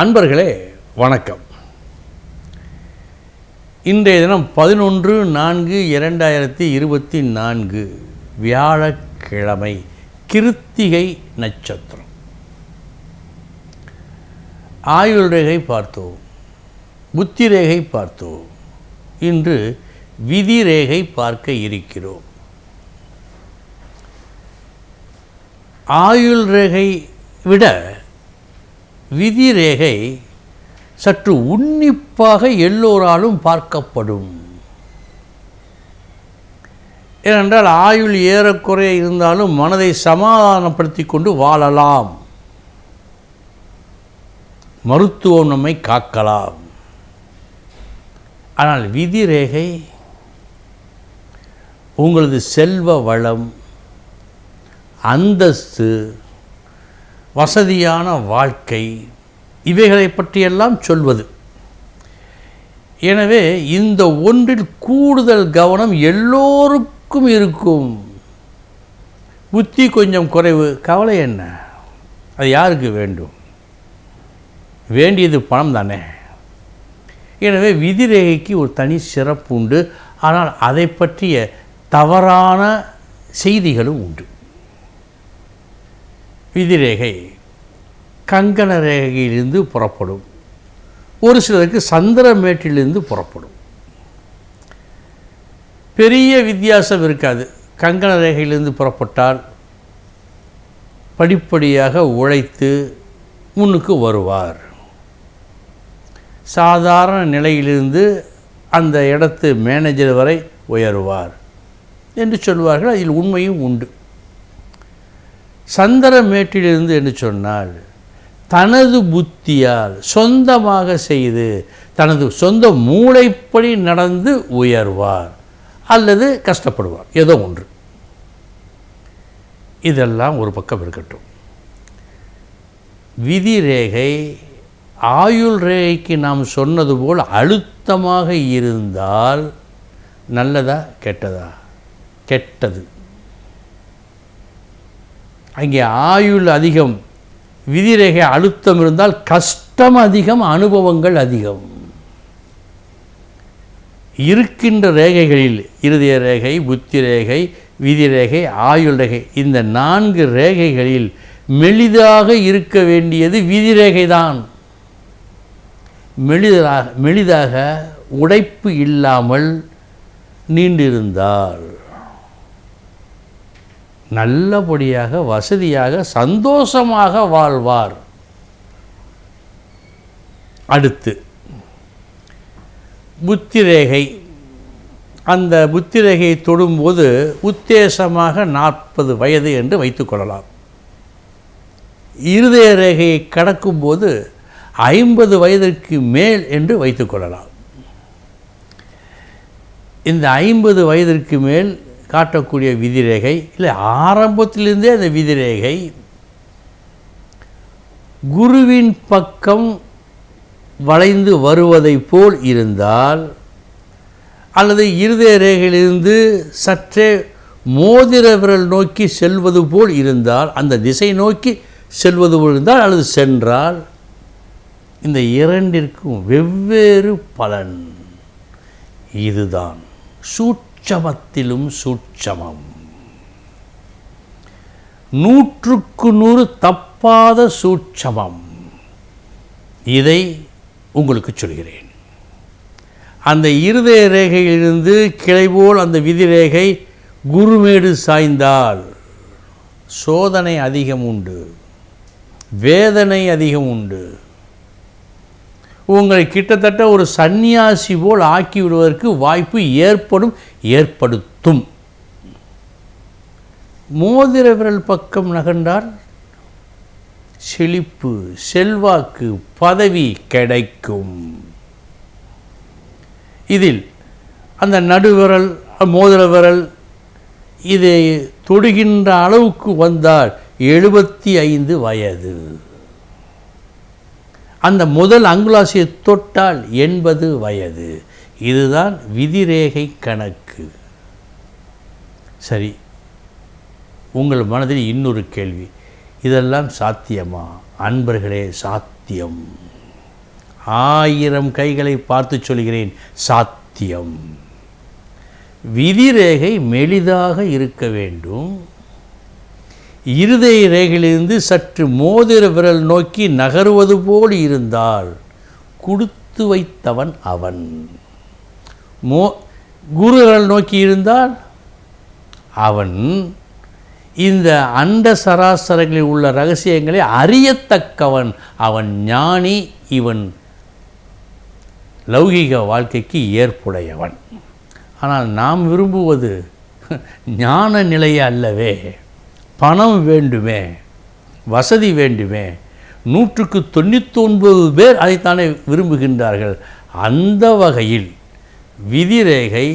அன்பர்களே வணக்கம். இன்றைய தினம் பதினொன்று நான்கு இரண்டாயிரத்தி இருபத்தி நான்கு வியாழக்கிழமை கிருத்திகை நட்சத்திரம். ஆயுள் ரேகை பார்த்தோம் புத்தி ரேகை பார்த்தோம் இன்று விதி ரேகை பார்க்க இருக்கிறோம். ஆயுள் ரேகை விட விதி ரேகை சற்று உன்னிப்பாக எல்லோராலும் பார்க்கப்படும். ஏனென்றால் ஆயுள் ஏறக்குறைய இருந்தாலும் மனதை சமாதானப்படுத்தி கொண்டு வாழலாம். மருத்துவம் நம்மை காக்கலாம். ஆனால் விதி ரேகை உங்களது செல்வ வளம் அந்தஸ்து வசதியான வாழ்க்கை இவைகளை பற்றியெல்லாம் சொல்வது. எனவே இந்த ஒன்றில் கூடுதல் கவனம் எல்லோருக்கும் இருக்கும். புத்தி கொஞ்சம் குறைவு. கவலை என்ன? அது யாருக்கு வேண்டும்? வேண்டியது பணம் தானே. எனவே விதிரேகைக்கு ஒரு தனி சிறப்பு உண்டு. ஆனால் அதை பற்றிய தவறான செய்திகளும் உண்டு. விதிரேகை கங்கண ரேகையிலிருந்து புறப்படும். ஒரு சிலருக்கு சந்திரமேட்டிலிருந்து புறப்படும். பெரிய வித்தியாசம் இருக்காது. கங்கண ரேகையிலிருந்து புறப்பட்டால் படிப்படியாக உழைத்து முன்னுக்கு வருவார். சாதாரண நிலையிலிருந்து அந்த இடத்து மேனேஜர் வரை உயருவார் என்று சொல்வார்கள். அதில் உண்மையும் உண்டு. சந்திரமேட்டிலிருந்து என்று சொன்னால் தனது புத்தியால் சொந்தமாக செய்து தனது சொந்த மூளைப்படி நடந்து உயர்வார் அல்லது கஷ்டப்படுவார். ஏதோ ஒன்று. இதெல்லாம் ஒரு பக்கம் இருக்கட்டும். விதி ரேகை ஆயுள் ரேகைக்கு நாம் சொன்னது போல் அழுத்தமாக இருந்தால் நல்லதா கெட்டதா? கெட்டது. அங்கே ஆயுள் அதிகம். விதிரேகை அழுத்தம் இருந்தால் கஷ்டம் அதிகம் அனுபவங்கள் அதிகம். இருக்கின்ற ரேகைகளில் இருதய ரேகை புத்தி ரேகை விதி ரேகை ஆயுள் ரேகை இந்த நான்கு ரேகைகளில் மெலிதாக இருக்க வேண்டியது விதி ரேகைதான் மெலிதாக மெலிதாக உடைப்பு இல்லாமல் நீண்டிருந்தார் நல்லபடியாக வசதியாக சந்தோஷமாக வாழ்வார். அடுத்து புத்திரேகை. அந்த புத்திரேகையை தொடும்போது உத்தேசமாக நாற்பது வயது என்று வைத்துக்கொள்ளலாம் இருதய ரேகையை கடக்கும்போது ஐம்பது வயதிற்கு மேல் என்று வைத்துக்கொள்ளலாம் இந்த ஐம்பது வயதிற்கு மேல் காட்டக்கூடிய விதிரேகை இல்லை ஆரம்பத்திலிருந்தே அந்த விதிரேகை குருவின் பக்கம் வளைந்து வருவதை போல் இருந்தால் அல்லது இருதய ரேகையிலிருந்து சற்றே மோதிர விரல் நோக்கி செல்வது போல் இருந்தால் அந்த திசை நோக்கி செல்வது போல் இருந்தால் அல்லது சென்றால் இந்த இரண்டிற்கும் வெவ்வேறு பலன். இதுதான். சூட் சூட்சமத்திலும் சூட்சமம். நூற்றுக்கு நூறு தப்பாத சூட்சமம். இதை உங்களுக்கு சொல்கிறேன். அந்த இருதய ரேகையிலிருந்து கிளைபோல் அந்த விதி ரேகை குருமேடு சாய்ந்தால் சோதனை அதிகம் உண்டு வேதனை அதிகம் உண்டு. உங்களை கிட்டத்தட்ட ஒரு சந்நியாசி போல் ஆக்கி விடுவதற்கு வாய்ப்பு ஏற்படும் ஏற்படுத்தும். மோதிர விரல் பக்கம் நகர்ந்தால் செழிப்பு செல்வாக்கு பதவி கிடைக்கும். இதில் அந்த நடுவிரல் மோதிர விரல் இதை தொடுகின்ற அளவுக்கு வந்தால் எழுபத்தி ஐந்து வயது. அந்த முதல் அங்குலாசியை தொட்டால் எண்பது வயது. இதுதான் விதிரேகை கணக்கு. சரி. உங்கள் மனதில் இன்னொரு கேள்வி. இதெல்லாம் சாத்தியமா? அன்பர்களே சாத்தியம். ஆயிரம் கைகளை பார்த்து சொல்கிறேன் சாத்தியம். விதிரேகை மெலிதாக இருக்க வேண்டும். இருதய ரேகையிலிருந்து சற்று மோதிர விரல் நோக்கி நகருவது போல் இருந்தால் கொடுத்து வைத்தவன் அவன். மோ குரு விரல் நோக்கி இருந்தால் அவன். இந்த அண்ட சராசரங்களில் உள்ள ரகசியங்களை அறியத்தக்கவன் அவன் ஞானி இவன் லௌகிக வாழ்க்கைக்கு ஏற்புடையவன். ஆனால் நாம் விரும்புவது ஞான நிலையை அல்லவே. பணம் வேண்டுமே வசதி வேண்டுமே நூற்றுக்கு தொண்ணூற்றி ஒன்பது பேர் அதைத்தானே விரும்புகின்றார்கள். அந்த வகையில் விதிரேகை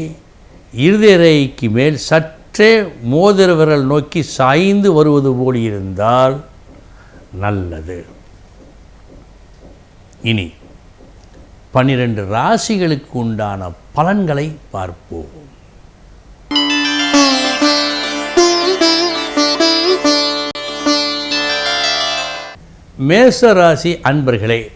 இருதரேகைக்கு மேல் சற்றே மோதிர விரல் நோக்கி சாய்ந்து வருவது போல் இருந்தால் நல்லது. இனி பன்னிரண்டு ராசிகளுக்கு உண்டான பலன்களை பார்ப்போம். மேச ராசி அன்பர்களே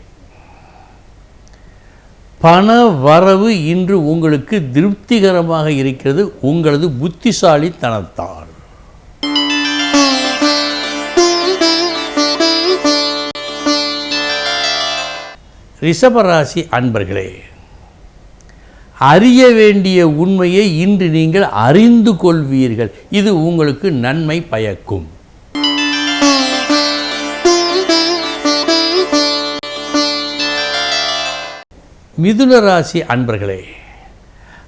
பண வரவு இன்று உங்களுக்கு திருப்திகரமாக இருக்கிறது. உங்களது புத்திசாலித்தனத்தால். ரிஷபராசி அன்பர்களே அறிய வேண்டிய உண்மையை இன்று நீங்கள் அறிந்து கொள்வீர்கள். இது உங்களுக்கு நன்மை பயக்கும். மிதுன ராசி அன்பர்களே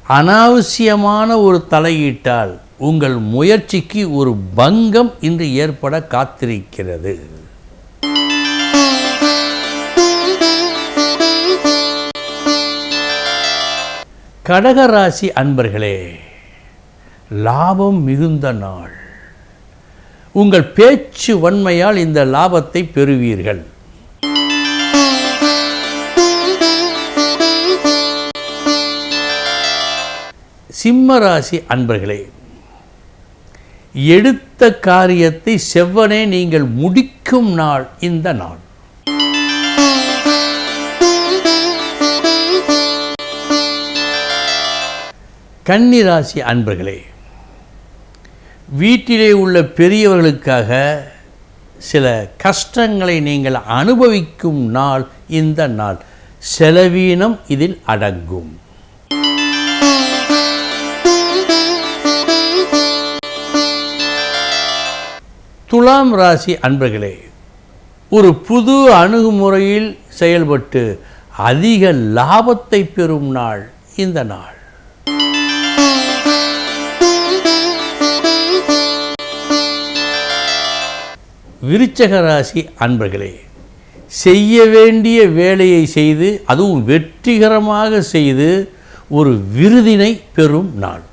அனாவசியமான ஒரு தலையீட்டால் உங்கள் முயற்சிக்கு ஒரு பங்கம் இன்று ஏற்பட காத்திருக்கிறது. கடகராசி அன்பர்களே லாபம் மிகுந்த நாள். உங்கள் பேச்சு வன்மையால் இந்த லாபத்தை பெறுவீர்கள். சிம்ம ராசி அன்பர்களே எடுத்த காரியத்தை செவ்வனே நீங்கள் முடிக்கும் நாள் இந்த நாள். கன்னிராசி அன்பர்களே வீட்டிலே உள்ள பெரியவர்களுக்காக சில கஷ்டங்களை நீங்கள் அனுபவிக்கும் நாள் இந்த நாள். செலவீனம் இதில் அடங்கும். துலாம் ராசி அன்பர்களே ஒரு புது அணுகுமுறையில் செயல்பட்டு அதிக லாபத்தை பெறும் நாள் இந்த நாள். விருச்சக ராசி அன்பர்களே செய்ய வேண்டிய வேலையை செய்து அதுவும் வெற்றிகரமாக செய்து ஒரு விருதினை பெறும் நாள்.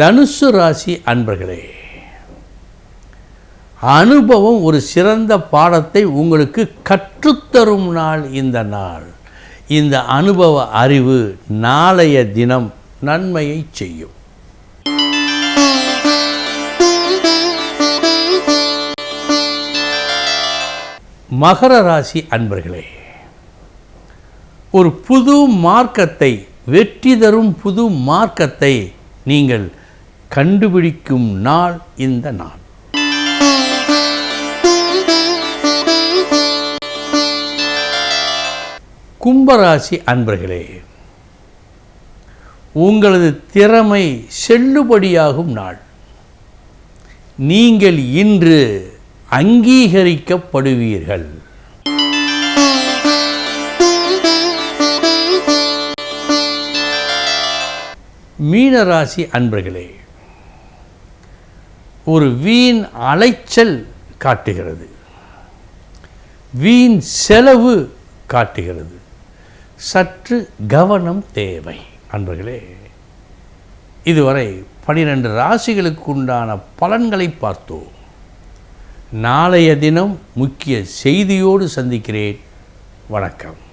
தனுசு ராசி அன்பர்களே அனுபவம் ஒரு சிறந்த பாடத்தை உங்களுக்கு கற்றுத்தரும் நாள் இந்த நாள். இந்த அனுபவ அறிவு நாளைய தினம் நன்மையை செய்யும். மகர ராசி அன்பர்களே ஒரு புது மார்க்கத்தை வெற்றி தரும் புது மார்க்கத்தை நீங்கள் கண்டுபிடிக்கும் நாள் இந்த நாள். கும்பராசி அன்பர்களே உங்களது திறமை செல்லுபடியாகும் நாள். நீங்கள் இன்று அங்கீகரிக்கப்படுவீர்கள். மீனராசி அன்பர்களே ஒரு வீண் அலைச்சல் காட்டுகிறது. வீண் செலவு காட்டுகிறது. சற்று கவனம் தேவை அன்பர்களே. இதுவரை பனிரெண்டு ராசிகளுக்கு உண்டான பலன்களை பார்த்தோம். நாளைய தினம் முக்கிய செய்தியோடு சந்திக்கிறேன். வணக்கம்.